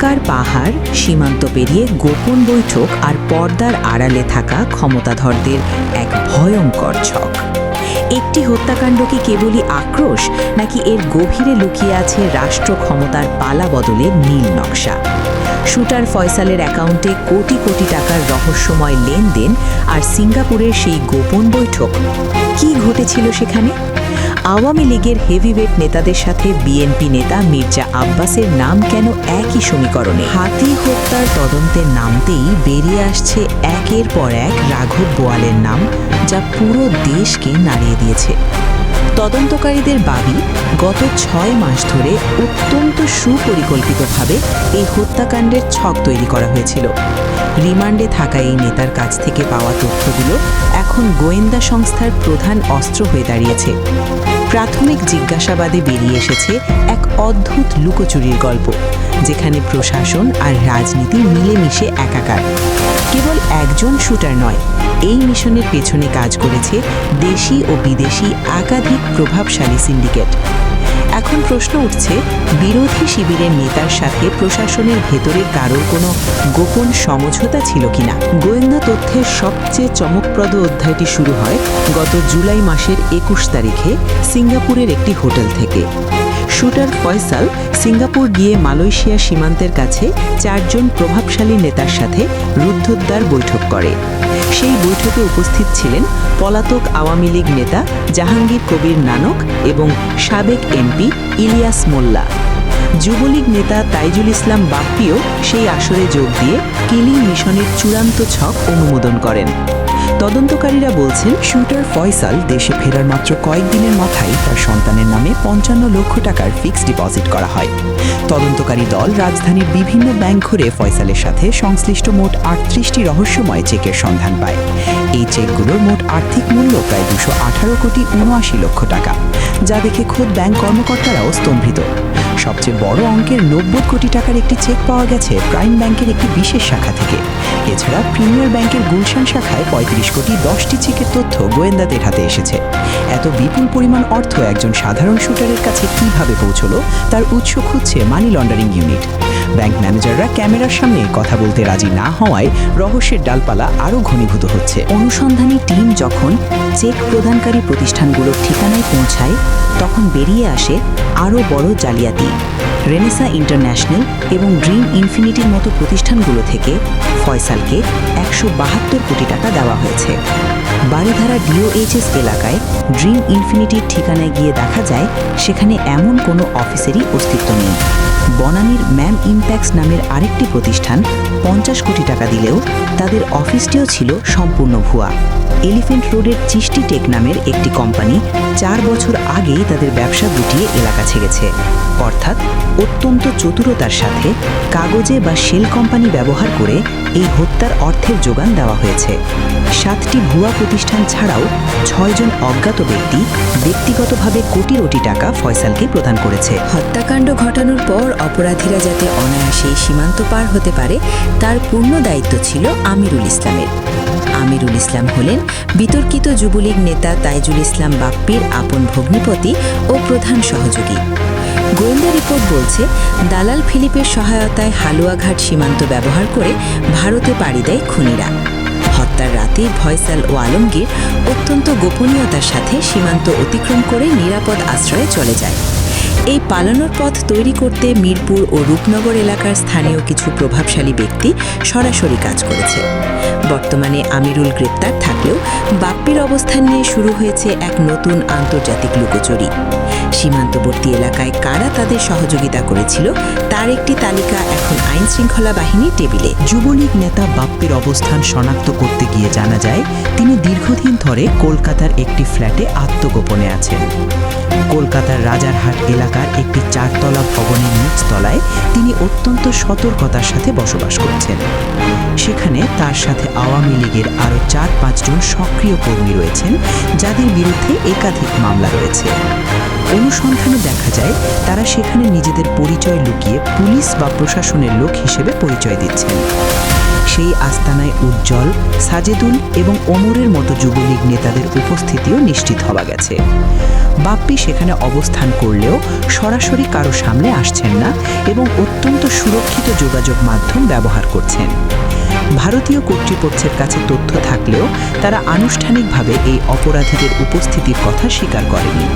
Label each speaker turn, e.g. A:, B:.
A: টাকার পাহাড়, সীমান্ত পেরিয়ে গোপন বৈঠক আর পর্দার আড়ালে থাকা ক্ষমতাধরদের এক ভয়ঙ্কর ছক। একটি হত্যাকাণ্ড কি কেবলই আক্রোশ, নাকি এর গভীরে লুকিয়ে আছে রাষ্ট্র ক্ষমতার পালা বদলে নীল নকশা? শুটার ফয়সালের অ্যাকাউন্টে কোটি কোটি টাকার রহস্যময় লেনদেন আর সিঙ্গাপুরের সেই গোপন বৈঠক, কি ঘটেছিল সেখানে? আওয়ামী লীগের হেভিওয়েট নেতাদের সাথে বিএনপি নেতা মির্জা আব্বাসের নাম কেন একই সমীকরণে? হাতি হত্যার তদন্তের নামতেই বেরিয়ে আসছে একের পর এক রাঘব বোয়ালের নাম, যা পুরো দেশকে নাড়িয়ে দিয়েছে। তদন্তকারীদের দাবি, গত ছয় মাস ধরে অত্যন্ত সুপরিকল্পিতভাবে এই হত্যাকাণ্ডের ছক তৈরি করা হয়েছিল। রিমান্ডে থাকা এই নেতার কাছ থেকে পাওয়া তথ্যগুলো এখন গোয়েন্দা সংস্থার প্রধান অস্ত্র হয়ে দাঁড়িয়েছে। প্রাথমিক জিজ্ঞাসাবাদে বেরিয়ে এসেছে এক অদ্ভুত লুকোচুরির গল্প, যেখানে প্রশাসন আর রাজনীতি মিলেমিশে একাকার। কেবল একজন শুটার নয়, এই মিশনের পেছনে কাজ করেছে দেশি ও বিদেশি একাধিক প্রভাবশালী সিন্ডিকেট। এখন প্রশ্ন উঠছে, বিরোধী শিবিরের নেতার সাথে প্রশাসনের ভেতরে কারোর কোনো গোপন সমঝোতা ছিল কিনা? গোয়েন্দা তথ্যের সবচেয়ে চমকপ্রদ অধ্যায়টি শুরু হয় গত জুলাই মাসের একুশ তারিখে সিঙ্গাপুরের একটি হোটেল থেকে। শুটার ফয়সাল সিঙ্গাপুর গিয়ে মালয়েশিয়া সীমান্তের কাছে চারজন প্রভাবশালী নেতার সাথে রুদ্ধদ্বার বৈঠক করে। সেই বৈঠকে উপস্থিত ছিলেন পলাতক আওয়ামী লীগ নেতা জাহাঙ্গীর কবির নানক এবং সাবেক এমপি ইলিয়াস মোল্লা। যুবলীগ নেতা তাইজুল ইসলাম বাপ্পিও সেই আসরে যোগ দিয়ে কিলিং মিশনের চূড়ান্ত ছক অনুমোদন করেন। তদন্তকারীরা বলছেন,
B: শুটার ফয়সাল দেশে ফেরার মাত্র কয়েকদিনের মাথায় তার সন্তানের নামে পঞ্চান্ন লক্ষ টাকার ফিক্সড ডিপোজিট করা হয়। তদন্তকারী দল রাজধানীর বিভিন্ন ব্যাংক ঘুরে ফয়সালের সাথে সংশ্লিষ্ট মোট আটত্রিশটি রহস্যময় চেকের সন্ধান পায়। এই চেকগুলোর মোট আর্থিক মূল্য প্রায় দুশো আঠারো কোটি উনআশি লক্ষ টাকা, যা দেখে খোদ ব্যাংক কর্মকর্তারাও স্তম্ভিত। সবচেয়ে বড় অঙ্কের নব্বই কোটি টাকার একটি চেক পাওয়া গেছে প্রাইম ব্যাংকের একটি বিশেষ শাখা থেকে। এছাড়া প্রিমিয়ার ব্যাংকের গুলশান শাখায় পঁয়ত্রিশ কোটি দশটি চেকের তথ্য গোয়েন্দাদের হাতে এসেছে। এত বিপুল পরিমাণ অর্থ একজন সাধারণ শুটারের কাছে কীভাবে পৌঁছলো, তার উৎস খুঁজছে মানি লন্ডারিং ইউনিট ব্যাংক ম্যানেজাররা ক্যামেরার সামনে কথা বলতে রাজি না হওয়ায় রহস্যের ডালপালা আরও ঘনীভূত হচ্ছে।
A: অনুসন্ধানী টিম যখন চেক প্রদানকারী প্রতিষ্ঠানগুলোর ঠিকানায় পৌঁছায়, তখন বেরিয়ে আসে আরও বড় জালিয়াতি। রেনেসা ইন্টারন্যাশনাল এবং ড্রিম ইনফিনিটির মতো প্রতিষ্ঠানগুলো থেকে ফয়সালকে একশো বাহাত্তর কোটি টাকা দেওয়া হয়েছে। বারিধারা ডিওএইচএস এলাকায় ড্রিম ইনফিনিটির ঠিকানায় গিয়ে দেখা যায়, সেখানে এমন কোনো অফিসেরই অস্তিত্ব নেই। বনানীর ম্যাম ইম্প্যাক্স নামের আরেকটি প্রতিষ্ঠান পঞ্চাশ কোটি টাকা দিলেও তাদের অফিসটিও ছিল সম্পূর্ণ ভুয়া। এলিফেন্ট রোডের চিষ্টি টেক নামের একটি কোম্পানি চার বছর আগেই তাদের ব্যবসা গুটিয়ে এলাকা ছেড়েছে। অর্থাৎ অত্যন্ত চতুরতার সাথে কাগজে বা শেল কোম্পানি ব্যবহার করে এই হত্যার অর্থের যোগান দেওয়া হয়েছে। সাতটি ভুয়া প্রতিষ্ঠান ছাড়াও ছয়জন অজ্ঞাত ব্যক্তি ব্যক্তিগতভাবে কোটি কোটি টাকা ফয়সালকে প্রদান করেছে। হত্যাকাণ্ড ঘটানোর পর অপরাধীরা যাতে অনায়াসে সীমান্ত পার হতে পারে, তার পূর্ণ দায়িত্ব ছিল আমিরুল ইসলামের। আমিরুল ইসলাম হলেন বিতর্কিত যুবলীগ নেতা তাইজুল ইসলাম বাপ্পির আপন ভগ্নিপতি ও প্রধান সহযোগী। গোয়েন্দা রিপোর্ট বলছে, দালাল ফিলিপের সহায়তায় হালুয়াঘাট সীমান্ত ব্যবহার করে ভারতে পাড়ি দেয় খুনিরা। হত্যার রাতে ভয়সাল ও আলমগীর অত্যন্ত গোপনীয়তার সাথে সীমান্ত অতিক্রম করে নিরাপদ আশ্রয়ে চলে যায়। এই পালানোর পথ তৈরি করতে মিরপুর ও রূপনগর এলাকার স্থানীয় কিছু প্রভাবশালী ব্যক্তি সরাসরি কাজ করেছে। বর্তমানে আমিরুল গ্রেপ্তার থাকলেও বাপ্পির অবস্থান নিয়ে শুরু হয়েছে এক নতুন আন্তর্জাতিক লুকোচুরি। সীমান্তবর্তী এলাকায় কারা তাদের সহযোগিতা করেছিল, তার একটি তালিকা এখন আইন শৃঙ্খলা বাহিনীর টেবিলে।
B: যুবলীগ নেতা বাপ্পির অবস্থান শনাক্ত করতে গিয়ে জানা যায়, তিনি দীর্ঘদিন ধরে কলকাতার একটি ফ্ল্যাটে আত্মগোপনে আছেন। কলকাতার রাজারহাট এলাকার একটি চারতলা ভবনের নিচতলায় তিনি অত্যন্ত সতর্কতার সাথে বসবাস করছেন। সেখানে তার সাথে আওয়ামী লীগের আরও চার পাঁচজন সক্রিয় কর্মী রয়েছেন, যাদের বিরুদ্ধে একাধিক মামলা রয়েছে। অনুসন্ধানে দেখা যায়, তারা সেখানে নিজেদের পরিচয় লুকিয়ে পুলিশ বা প্রশাসনের লোক হিসেবে পরিচয় দিচ্ছেন। সেই আস্তানায় উজ্জ্বল, সাজেদুল এবং ওমরের মতো যুবলীগ নেতাদের উপস্থিতিও নিশ্চিত হওয়া গেছে। বাপ্পি সেখানে অবস্থান করলেও সরাসরি কারও সামনে আসছেন না এবং অত্যন্ত সুরক্ষিত যোগাযোগ মাধ্যম ব্যবহার করছেন। ভারতীয় কর্তৃপক্ষের কাছে তথ্য থাকলেও তারা আনুষ্ঠানিকভাবে এই অপরাধীদের উপস্থিতির কথা স্বীকার করেনি।